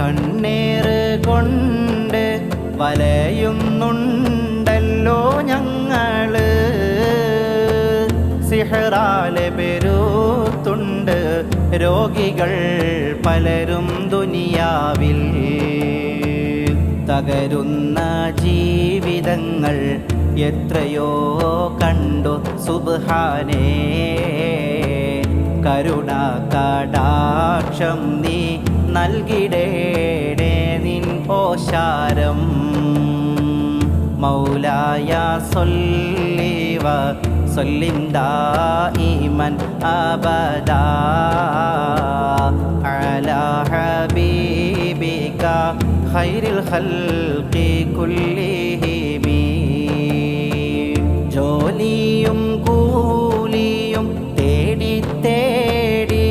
കണ്ണേറ് കൊണ്ട് വലയുന്നുണ്ടല്ലോ ഞങ്ങൾ. സിഹറാലെ പെരുത്തുണ്ട് രോഗികൾ പലരും ദുനിയാവിൽ. തകരുന്ന ജീവിതങ്ങൾ എത്രയോ കണ്ടു സുബ്ഹാനേ. കരുണ കടാക്ഷം നീ നൽകിടേടേ നിൻ ഓശാരം. മൗലായ സൊല്ലിവ സൊല്ലിം ദായിമൻ അബദ. അല ഹബീബിക ഖൈരിൽ ഖൽഖി കുല്ലിഹിമി. ജോലിയും കൂലിയും തേടി തേടി